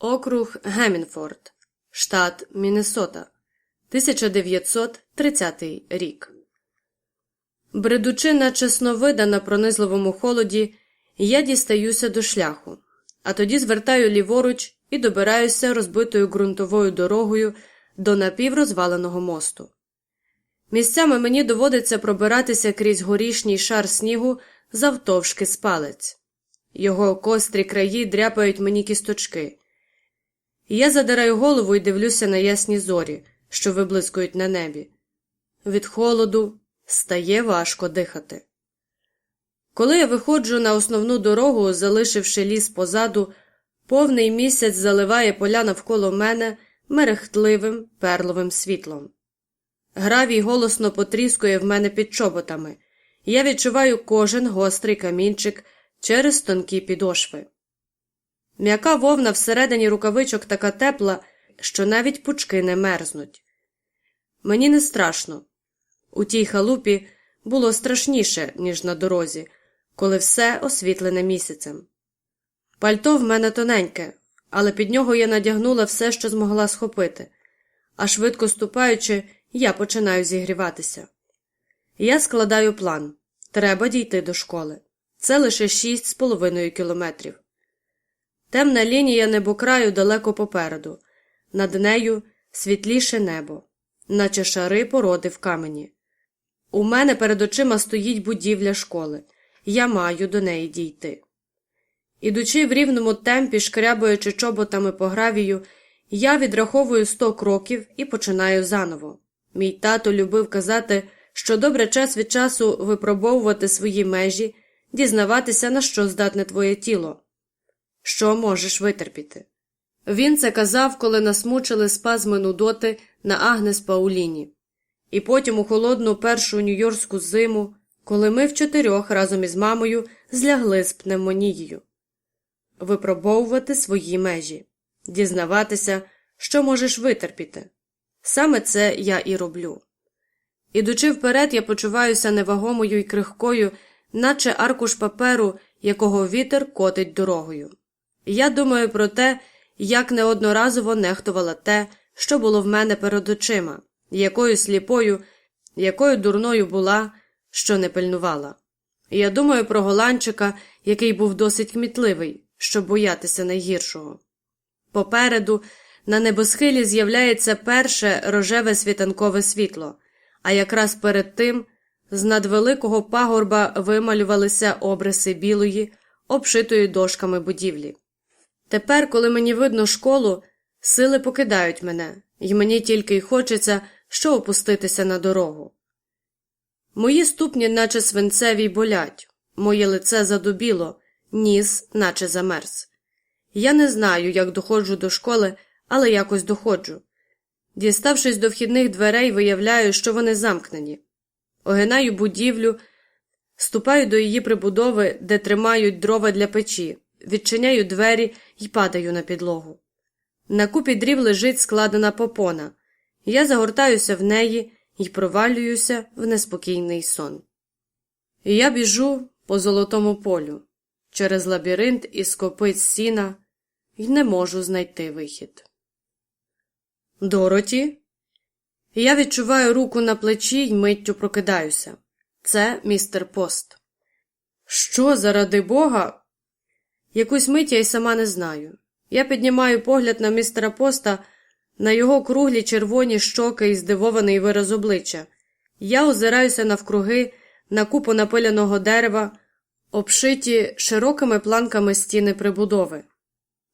Округ Гемінфорд, штат Міннесота, 1930 рік. Бредучи на чесновида на пронизливому холоді, я дістаюся до шляху, а тоді звертаю ліворуч і добираюся розбитою ґрунтовою дорогою до напіврозваленого мосту. Місцями мені доводиться пробиратися крізь горішній шар снігу завтовшки з палець. Його кострі краї дряпають мені кісточки. Я задираю голову і дивлюся на ясні зорі, що виблискують на небі. Від холоду стає важко дихати. Коли я виходжу на основну дорогу, залишивши ліс позаду, повний місяць заливає поля навколо мене мерехтливим перловим світлом. Гравій голосно потріскує в мене під чоботами, і я відчуваю кожен гострий камінчик через тонкі підошви. М'яка вовна всередині рукавичок така тепла, що навіть пучки не мерзнуть. Мені не страшно. У тій халупі було страшніше, ніж на дорозі, коли все освітлене місяцем. Пальто в мене тоненьке, але під нього я надягнула все, що змогла схопити, а швидко ступаючи, я починаю зігріватися. Я складаю план треба дійти до школи. Це лише шість з половиною кілометрів. Темна лінія небокраю далеко попереду, над нею світліше небо, наче шари породи в камені. У мене перед очима стоїть будівля школи, я маю до неї дійти. Ідучи в рівному темпі, шкрябуючи чоботами по гравію, я відраховую сто кроків і починаю заново. Мій тато любив казати, що добре час від часу випробовувати свої межі, дізнаватися, на що здатне твоє тіло, що можеш витерпіти. Він це казав, коли нас мучили спазми нудоти на Агнес Пауліні, і потім у холодну першу нью-йоркську зиму, коли ми в чотирьох разом із мамою злягли з пневмонією. Випробовувати свої межі, дізнаватися, що можеш витерпіти. Саме це я і роблю. Ідучи вперед, я почуваюся невагомою і крихкою, наче аркуш паперу, якого вітер котить дорогою. Я думаю про те, як неодноразово нехтувала те, що було в мене перед очима, якою сліпою, якою дурною була, що не пильнувала. Я думаю про голландчика, який був досить кмітливий, щоб боятися найгіршого. Попереду на небосхилі з'являється перше рожеве світанкове світло, а якраз перед тим з надвеликого пагорба вималювалися обриси білої, обшитої дошками будівлі. Тепер, коли мені видно школу, сили покидають мене, і мені тільки й хочеться, що опуститися на дорогу. Мої ступні, наче свинцеві, болять, моє лице задубіло, ніс, наче замерз. Я не знаю, як доходжу до школи, але якось доходжу. Діставшись до вхідних дверей, виявляю, що вони замкнені. Огинаю будівлю, ступаю до її прибудови, де тримають дрова для печі, відчиняю двері і падаю на підлогу. На купі дрів лежить складена попона. Я загортаюся в неї і провалююся в неспокійний сон. Я біжу по золотому полю через лабіринт із копиць сіна і не можу знайти вихід. Дороті. Я відчуваю руку на плечі й миттю прокидаюся. Це містер Пост. Що, заради бога? Якусь мить я й сама не знаю. Я піднімаю погляд на містера Поста, на його круглі червоні щоки і здивований вираз обличчя. Я озираюся навкруги на купу напиляного дерева, обшиті широкими планками стіни прибудови.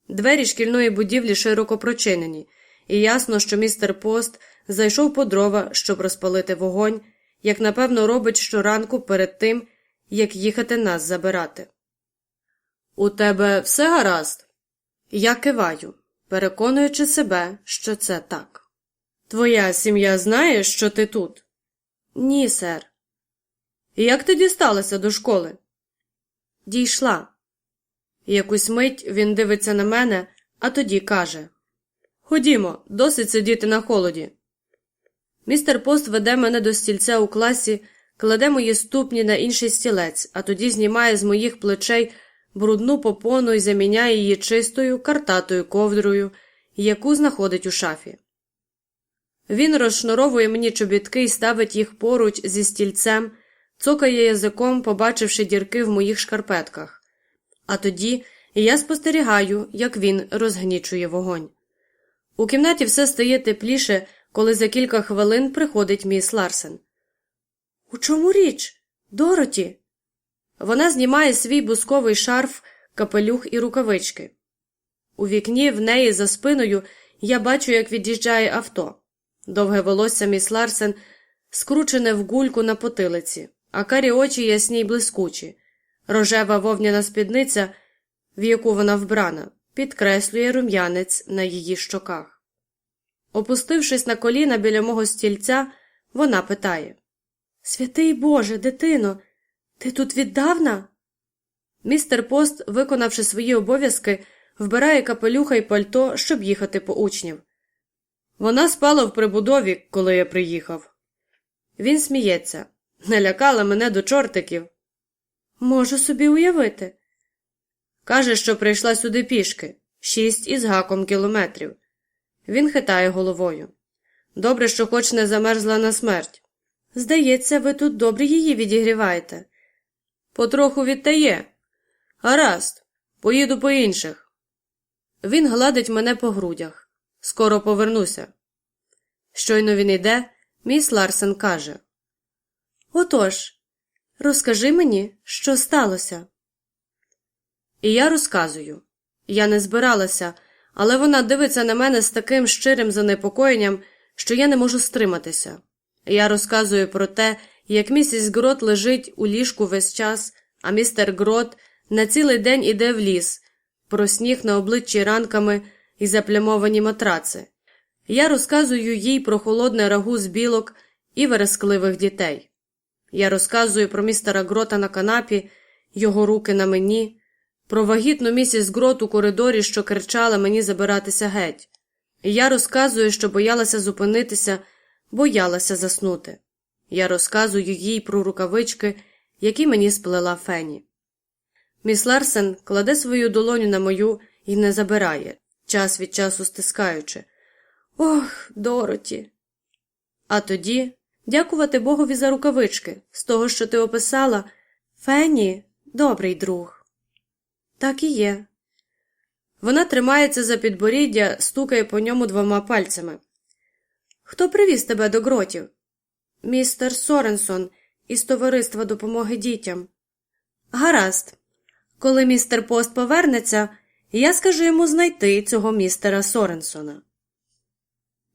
Двері шкільної будівлі широко прочинені, і ясно, що містер Пост зайшов по дрова, щоб розпалити вогонь, як напевно робить щоранку перед тим, як їхати нас забирати. У тебе все гаразд? Я киваю, переконуючи себе, що це так. Твоя сім'я знає, що ти тут? Ні, сер. Як ти дісталася до школи? Дійшла. Якусь мить він дивиться на мене, а тоді каже Ходімо, досить сидіти на холоді. Містер Пост веде мене до стільця у класі, кладе мої ступні на інший стілець, а тоді знімає з моїх плечей брудну попону і заміняє її чистою картатою ковдрою, яку знаходить у шафі. Він розшнуровує мені чобітки і ставить їх поруч зі стільцем, цокає язиком, побачивши дірки в моїх шкарпетках. А тоді я спостерігаю, як він розгнічує вогонь. У кімнаті все стає тепліше, коли за кілька хвилин приходить міс Ларсен. У чому річ? Дороті? Вона знімає свій бусковий шарф, капелюх і рукавички. У вікні в неї за спиною я бачу, як від'їжджає авто. Довге волосся міс Ларсен скручене в гульку на потилиці, а карі очі ясні й блискучі. Рожева вовняна спідниця, в яку вона вбрана, підкреслює рум'янець на її щоках. Опустившись на коліна біля мого стільця, вона питає Святий Боже, дитино, ти тут віддавна? Містер Пост, виконавши свої обов'язки, вбирає капелюха й пальто, щоб їхати по учнів. Вона спала в прибудові, коли я приїхав. Він сміється. Налякала мене до чортиків. Можу собі уявити. Каже, що прийшла сюди пішки, шість із гаком кілометрів. Він хитає головою. Добре, що хоч не замерзла на смерть. Здається, ви тут добре її відігріваєте. Потроху відтає. Гаразд, поїду по інших. Він гладить мене по грудях. Скоро повернуся. Щойно він йде, міс Ларсен каже Отож, розкажи мені, що сталося. І я розказую. Я не збиралася, але вона дивиться на мене з таким щирим занепокоєнням, що я не можу стриматися. Я розказую про те, як місіс Грот лежить у ліжку весь час, а містер Грот на цілий день іде в ліс, про сніг на обличчі ранками і заплямовані матраци. Я розказую їй про холодне рагу з білок і верескливих дітей. Я розказую про містера Грота на канапі, його руки на мені, про вагітну місіс Грот у коридорі, що кричала мені забиратися геть. І я розказую, що боялася зупинитися, боялася заснути. Я розказую їй про рукавички, які мені сплела Фені. Міс Ларсен кладе свою долоню на мою і не забирає, час від часу стискаючи. Ох, Дороті. А тоді дякувати Богові за рукавички, з того, що ти описала, Фені добрий друг. Так і є. Вона тримається за підборіддя, стукає по ньому двома пальцями. Хто привіз тебе до гротів? Містер Соренсон із товариства допомоги дітям. Гаразд. Коли містер Пост повернеться, я скажу йому знайти цього містера Соренсона.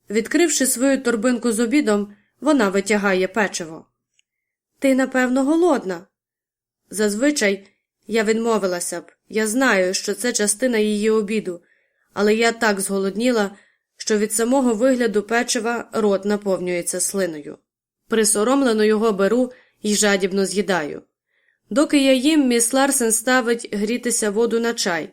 Відкривши свою торбинку з обідом, вона витягає печиво. Ти, напевно, голодна. Зазвичай я відмовилася б. Я знаю, що це частина її обіду, але я так зголодніла, що від самого вигляду печива рот наповнюється слиною. Присоромлено його беру і жадібно з'їдаю. Доки я їм, міс Ларсен ставить грітися воду на чай,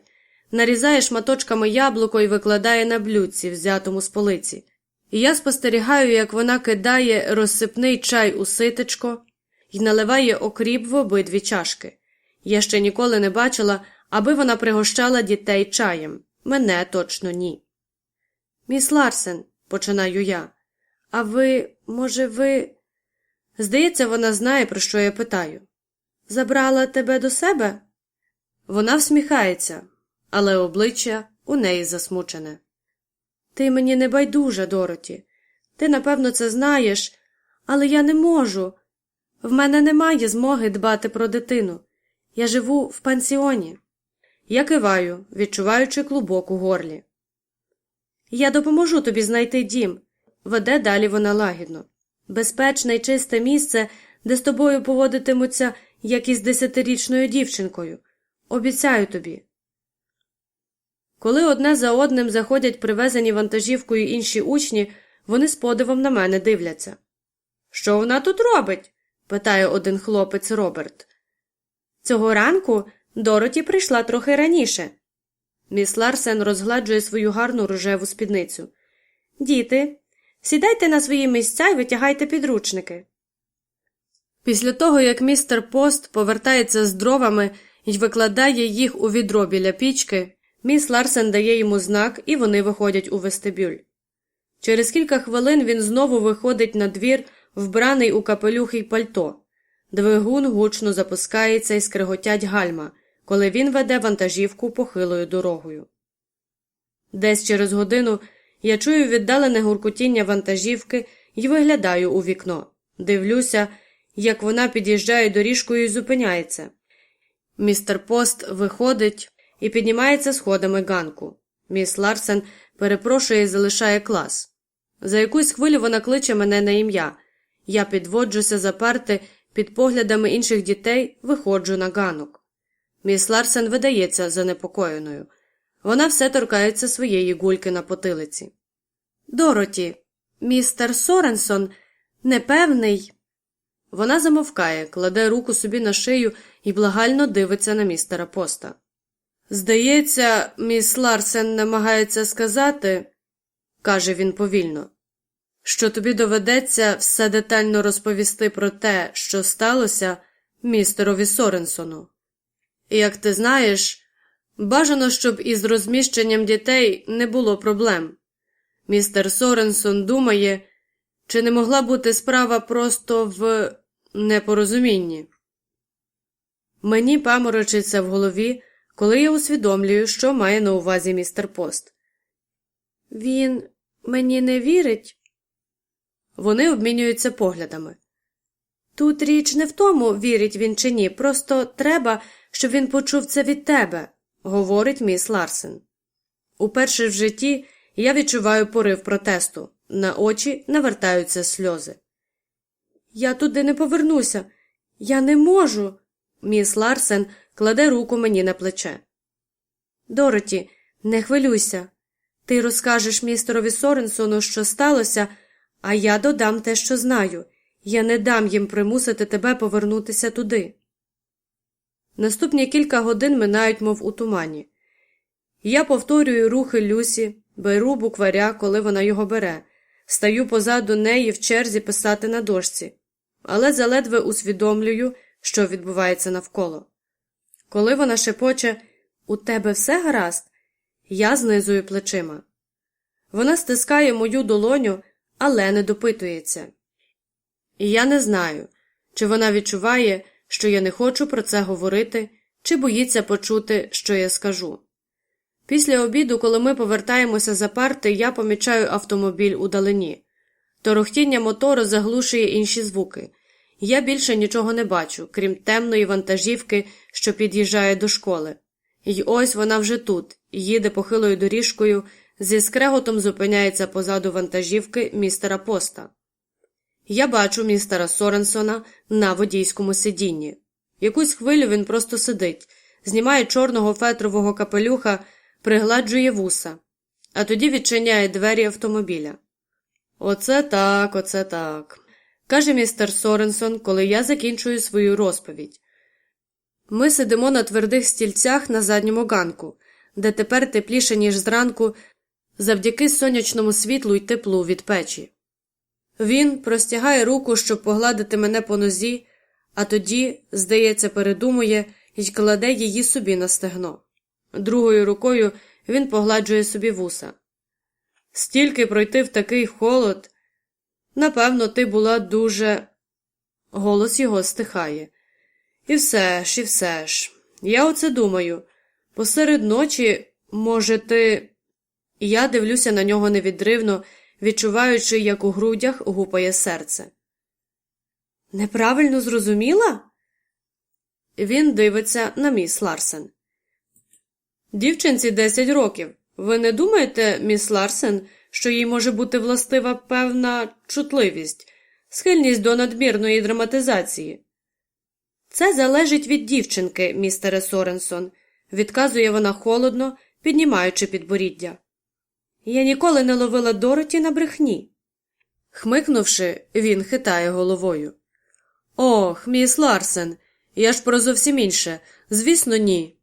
нарізає шматочками яблуко і викладає на блюдці, взятому з полиці. І я спостерігаю, як вона кидає розсипний чай у ситечко і наливає окріп в обидві чашки. Я ще ніколи не бачила, аби вона пригощала дітей чаєм. Мене точно ні. Міс Ларсен, починаю я. А ви, може, ви. Здається, вона знає, про що я питаю. Забрала тебе до себе? Вона всміхається, але обличчя у неї засмучене. Ти мені не байдужа, Дороті. Ти, напевно, це знаєш, але я не можу. В мене немає змоги дбати про дитину. Я живу в пансіоні. Я киваю, відчуваючи клубок у горлі. Я допоможу тобі знайти дім, веде далі вона лагідно. Безпечне й чисте місце, де з тобою поводитимуться, як із десятирічною дівчинкою. Обіцяю тобі. Коли одне за одним заходять привезені вантажівкою інші учні, вони з подивом на мене дивляться. Що вона тут робить? питає один хлопець Роберт. Цього ранку Дороті прийшла трохи раніше. Міс Ларсен розгладжує свою гарну рожеву спідницю. Діти, сідайте на свої місця і витягайте підручники. Після того, як містер Пост повертається з дровами, й викладає їх у відро біля пічки, міс Ларсен дає йому знак, і вони виходять у вестибюль. Через кілька хвилин він знову виходить на двір, вбраний у капелюх і пальто. Двигун гучно запускається і скриготять гальма, коли він веде вантажівку похилою дорогою. Десь через годину я чую віддалене гуркотіння вантажівки і виглядаю у вікно. Дивлюся, як вона під'їжджає доріжкою і зупиняється. Містер Пост виходить і піднімається сходами ганку. Міс Ларсен перепрошує і залишає клас. За якусь хвилю вона кличе мене на ім'я. Я підводжуся за парти під поглядами інших дітей, виходжу на ганок. Міс Ларсен видається занепокоєною. Вона все торкається своєї гульки на потилиці. Дороті, містер Соренсон непевний. Вона замовкає, кладе руку собі на шию і благально дивиться на містера поста. Здається, міс Ларсен намагається сказати, каже він повільно, що тобі доведеться все детально розповісти про те, що сталося містерові Соренсону. Як ти знаєш, бажано, щоб із розміщенням дітей не було проблем. Містер Соренсон думає, чи не могла бути справа просто в непорозумінні. Мені паморочиться в голові, коли я усвідомлюю, що має на увазі містер Пост. Він мені не вірить. Вони обмінюються поглядами. Тут річ не в тому, вірить він чи ні, просто треба, щоб він почув це від тебе, говорить міс Ларсен. Уперше в житті я відчуваю порив протесту, на очі навертаються сльози. Я туди не повернуся, я не можу. Міс Ларсен кладе руку мені на плече. Дороті, не хвилюйся. Ти розкажеш містерові Соренсону, що сталося, а я додам те, що знаю. Я не дам їм примусити тебе повернутися туди. Наступні кілька годин минають, мов у тумані. Я повторюю рухи Люсі, беру букваря, коли вона його бере, стаю позаду неї в черзі писати на дошці, але заледве усвідомлюю, що відбувається навколо. Коли вона шепоче У тебе все гаразд, я знизую плечима. Вона стискає мою долоню, але не допитується. І я не знаю, чи вона відчуває, що я не хочу про це говорити, чи боїться почути, що я скажу. Після обіду, коли ми повертаємося за парти, я помічаю автомобіль у далині. Торохтіння мотору заглушує інші звуки. Я більше нічого не бачу, крім темної вантажівки, що під'їжджає до школи. І ось вона вже тут, їде похилою доріжкою, зі скреготом зупиняється позаду вантажівки містера поста. Я бачу містера Соренсона на водійському сидінні. Якусь хвилю він просто сидить, знімає чорного фетрового капелюха, пригладжує вуса, а тоді відчиняє двері автомобіля. Оце так, оце так, каже містер Соренсон, коли я закінчую свою розповідь. Ми сидимо на твердих стільцях на задньому ганку, де тепер тепліше, ніж зранку, завдяки сонячному світлу й теплу від печі. Він простягає руку, щоб погладити мене по нозі, а тоді, здається, передумує і кладе її собі на стегно. Другою рукою він погладжує собі вуса. Стільки пройти в такий холод. Напевно, ти була дуже. Голос його стихає. І все ж, і все ж. Я оце думаю. Посеред ночі, може, ти. Я дивлюся на нього невідривно відчуваючи, як у грудях гупає серце. Неправильно зрозуміла? Він дивиться на міс Ларсен. Дівчинці 10 років. Ви не думаєте, міс Ларсен, що їй може бути властива певна чутливість, схильність до надмірної драматизації? Це залежить від дівчинки, містере Соренсон, відказує вона холодно, піднімаючи підборіддя. Я ніколи не ловила Дороті на брехні. Хмикнувши, він хитає головою. Ох, міс Ларсен, я ж про зовсім інше. Звісно, ні.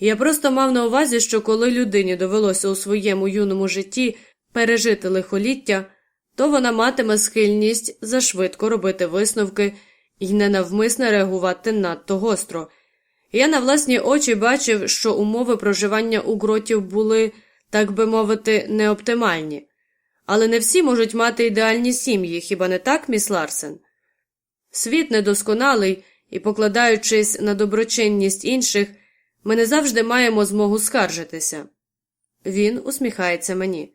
Я просто мав на увазі, що коли людині довелося у своєму юному житті пережити лихоліття, то вона матиме схильність зашвидко робити висновки і ненавмисно реагувати надто гостро. Я на власні очі бачив, що умови проживання у гротів були, так би мовити, неоптимальні. Але не всі можуть мати ідеальні сім'ї, хіба не так, міс Ларсен? Світ недосконалий, і, покладаючись на доброчинність інших, ми не завжди маємо змогу скаржитися. Він усміхається мені.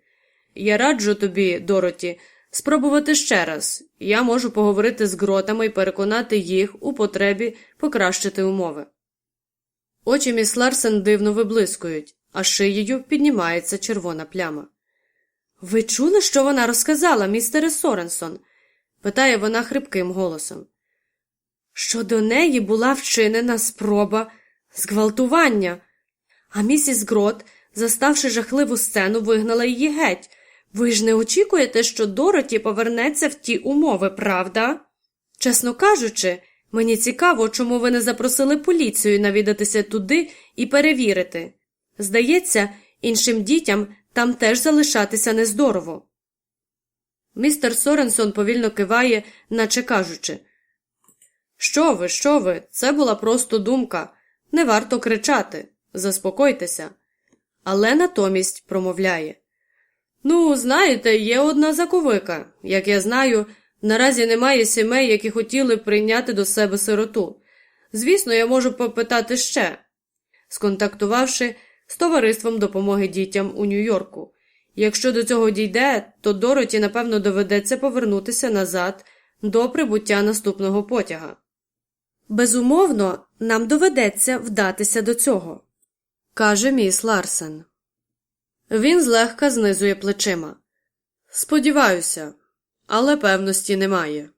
Я раджу тобі, Дороті, спробувати ще раз. Я можу поговорити з гротами і переконати їх у потребі покращити умови. Очі міс Ларсен дивно виблискують, а шиєю піднімається червона пляма. Ви чули, що вона розказала, містере Соренсон? питає вона хрипким голосом. Що до неї була вчинена спроба зґвалтування, а місіс Грот, заставши жахливу сцену, вигнала її геть. Ви ж не очікуєте, що Дороті повернеться в ті умови, правда? Чесно кажучи, мені цікаво, чому ви не запросили поліцію навідатися туди і перевірити. Здається, іншим дітям там теж залишатися нездорово. Містер Соренсон повільно киває, наче кажучи Що ви, що ви, це була просто думка. Не варто кричати, заспокойтеся. Але натомість промовляє Ну, знаєте, є одна заковика. Як я знаю, наразі немає сімей, які хотіли прийняти до себе сироту. Звісно, я можу попитати ще, сконтактувавши з товариством допомоги дітям у Нью-Йорку. Якщо до цього дійде, то Дороті, напевно, доведеться повернутися назад до прибуття наступного потяга. Безумовно, нам доведеться вдатися до цього, каже міс Ларсен. Він злегка знизує плечима. Сподіваюся, але певності немає.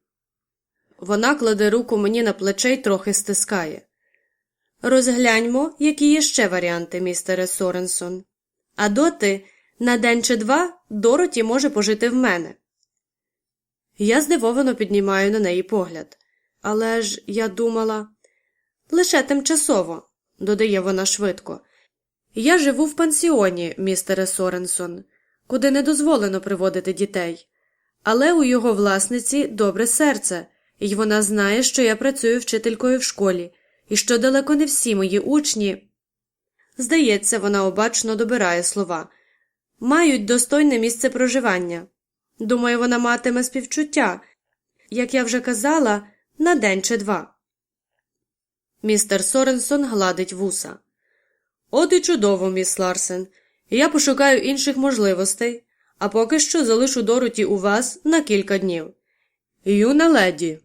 Вона кладе руку мені на плече й трохи стискає. Розгляньмо, які є ще варіанти, містере Соренсон. А доти, на день чи два, Дороті може пожити в мене. Я здивовано піднімаю на неї погляд. Але ж я думала лише тимчасово, додає вона швидко. Я живу в пансіоні, містере Соренсон, куди не дозволено приводити дітей. Але у його власниці добре серце, і вона знає, що я працюю вчителькою в школі, і що далеко не всі мої учні. Здається, вона обачно добирає слова мають достойне місце проживання. Думаю, вона матиме співчуття, як я вже казала, на день чи два. Містер Соренсон гладить вуса. От і чудово, міс Ларсен. Я пошукаю інших можливостей, а поки що залишу Дороті у вас на кілька днів. Юна леді,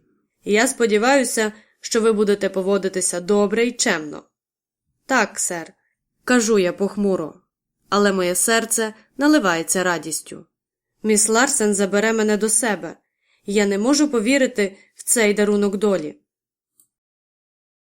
я сподіваюся, що ви будете поводитися добре і чемно. Так, сер, кажу я похмуро, але моє серце наливається радістю. Міс Ларсен забере мене до себе. Я не можу повірити в цей дарунок долі.